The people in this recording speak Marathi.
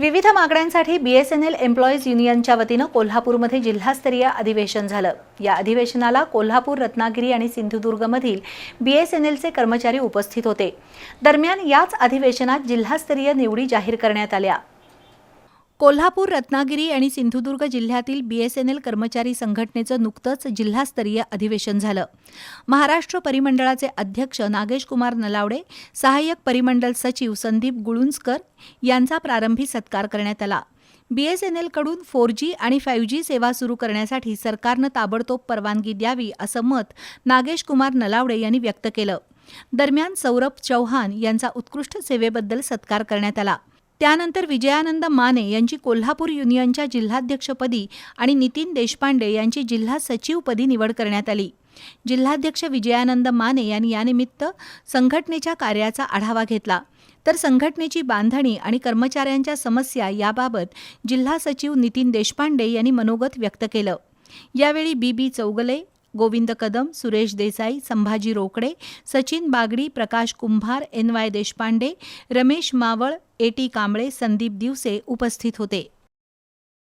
विविध मागण्यांसाठी बीएसएनएल एम्प्लॉईज युनियनच्या वतीनं कोल्हापूरमध्ये जिल्हास्तरीय अधिवेशन झालं. या अधिवेशनाला कोल्हापूर रत्नागिरी आणि सिंधुदुर्गमधील बीएसएनएलचे कर्मचारी उपस्थित होते. दरम्यान याच अधिवेशनात जिल्हास्तरीय निवडी जाहीर करण्यात आल्या. कोल्हापूर रत्नागिरी आणि सिंधुदुर्ग जिल्ह्यातील बीएसएनएल कर्मचारी संघटनेचं नुकतंच जिल्हास्तरीय अधिवेशन झालं. महाराष्ट्र परिमंडळाचे अध्यक्ष नागेश कुमार नलावडे सहाय्यक परिमंडल सचिव संदीप गुळुंजकर यांचा प्रारंभी सत्कार करण्यात आला. बीएसएनएलकडून फोर जी आणि फाईव्ह जी सेवा सुरू करण्यासाठी सरकारनं ताबडतोब परवानगी द्यावी असं मत नागेश कुमार नलावडे यांनी व्यक्त केलं. दरम्यान सौरभ चौहान यांचा उत्कृष्ट सेवेबद्दल सत्कार करण्यात आला. त्यानंतर विजयानंद माने यांची कोल्हापूर युनियनच्या जिल्हाध्यक्षपदी आणि नितीन देशपांडे यांची जिल्हा सचिवपदी निवड करण्यात आली. जिल्हाध्यक्ष विजयानंद माने यांनी यानिमित्त संघटनेच्या कार्याचा आढावा घेतला. तर संघटनेची बांधणी आणि कर्मचाऱ्यांच्या समस्या याबाबत जिल्हा सचिव नितीन देशपांडे यांनी मनोगत व्यक्त केलं. यावेळी B B Chougule Govind Kadam Suresh Desai Sambhaji Rokade Sachin Bagdi Prakash Kumbhar N Y Deshpande Ramesh Maval A T Kamble Sandeep Divase उपस्थित होते.